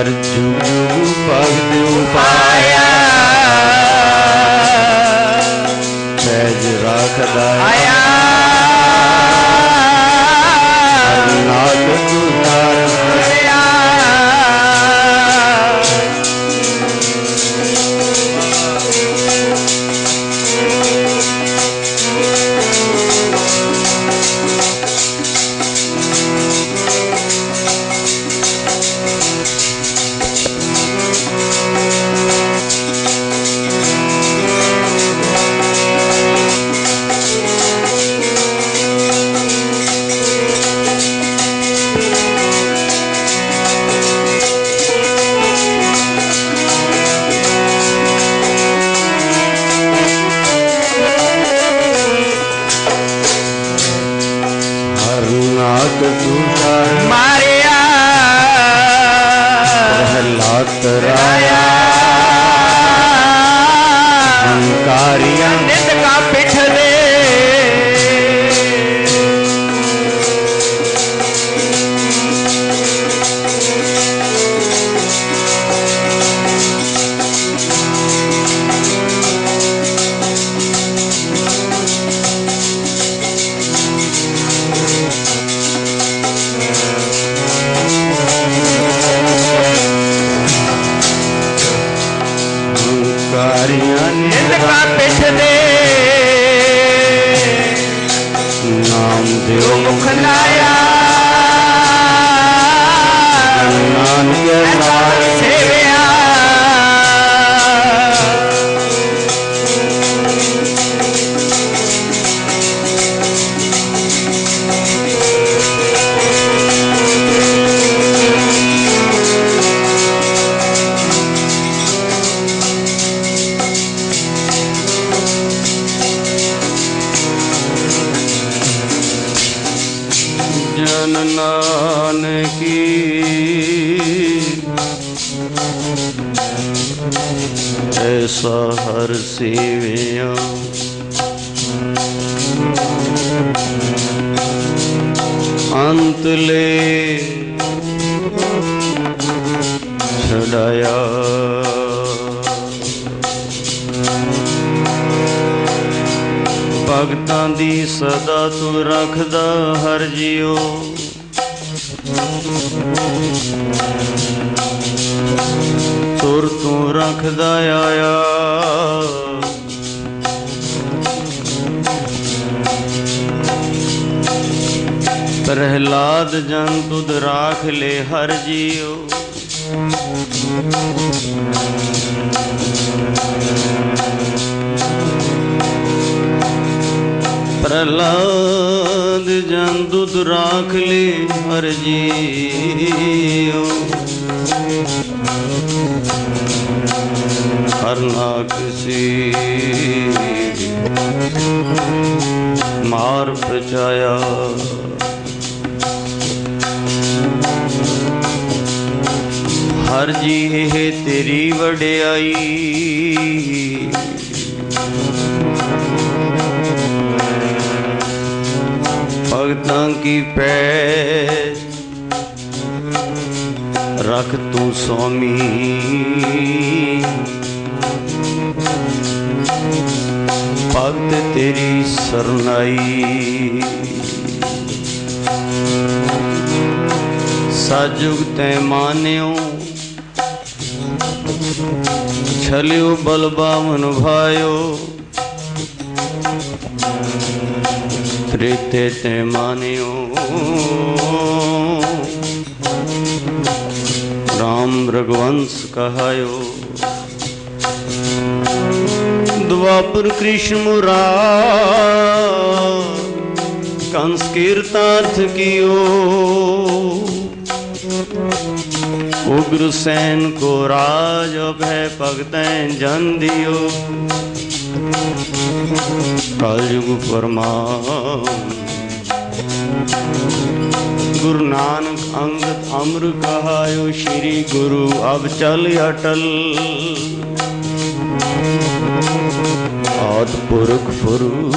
ਹਰ ਜੁਗ ਭਗਤ ਉਪਾਇਆ ਸਹਿਜ ਰਾਖਦਾ ਆਇਆ। ਨਾਥ Maria ਹੰਕਾਰੀਆਂ ਨਿਤ ਕਾ ਪਿੱਠ ਦੇ ਨਾਮ ਦਿਓ ਮੁਖ ਲਾਇਆ ਜਨ ਨਾਨਕੀ। ਐਸਾ ਹਰ ਸੇਵਿਆ। ਅੰਤ ਲੈ ਛਡਾਇਆ। ਭਗਤਾਂ ਦੀ ਸਦਾ ਤੂੰ ਰੱਖਦਾ ਹਰ ਜੀਓ। ਤੁਰ ਤੂੰ ਰੱਖਦਾ ਆਇਆ। ਪ੍ਰਹਲਾਦ ਜਨ ਤੁਧ ਰਾਖ ਲੈ ਹਰ ਜੀਓ। ਪ੍ਰਲਾਦ ਜਨ ਤੁਧ ਰਾਖ ਲੈ ਹਰ ਜਿਉ। ਹਰ ਨਾਕ ਸੀ ਮਾਰ ਪਚਾਇਆ ਹਰ ਜੀ ਇਹ ਤੇਰੀ ਵਡਿਆਈ। ਭਗਤਾਂ ਕੀ ਪੈਜ ਰੱਖ ਤੂੰ ਸੁਆਮੀ ਭਗਤ ਤੇਰੀ ਸਰਨਾਈ। ਸਾਜੁਗ ਤੈ ਮਾਨਿਓ। ਛਲਿਓ ਬਲਬਾਵਨ ਭਾਇਓ। ਤ੍ਰੇਤੇ ਤੇ ਮਾਨਿਓ। ਰਾਮ ਰਗਵੰਸ ਕਹਾਇਓ। ਦੁਆਪਰ ਕ੍ਰਿਸ਼ਨ ਮੁਰਾ ਕੰਸ ਕੀਰਤਾਰਥ ਕੀਓ। ਉਗਰ ਸੈਨ ਕੋ ਰਾਜ ਭੈ ਭਗਤੈ ਜਨ ਦਿਓ। ਕਲਯੁਗ ਪਰਮਾਨ ਗੁਰੂ ਨਾਨਕ ਅੰਗਦ ਅਮਰ ਕਹਾਇਓ, ਸ੍ਰੀ ਗੁਰੂ ਅਬ ਚਲ ਅਟਲ। ਆਦ ਪੁਰਖ ਪੁਰੂ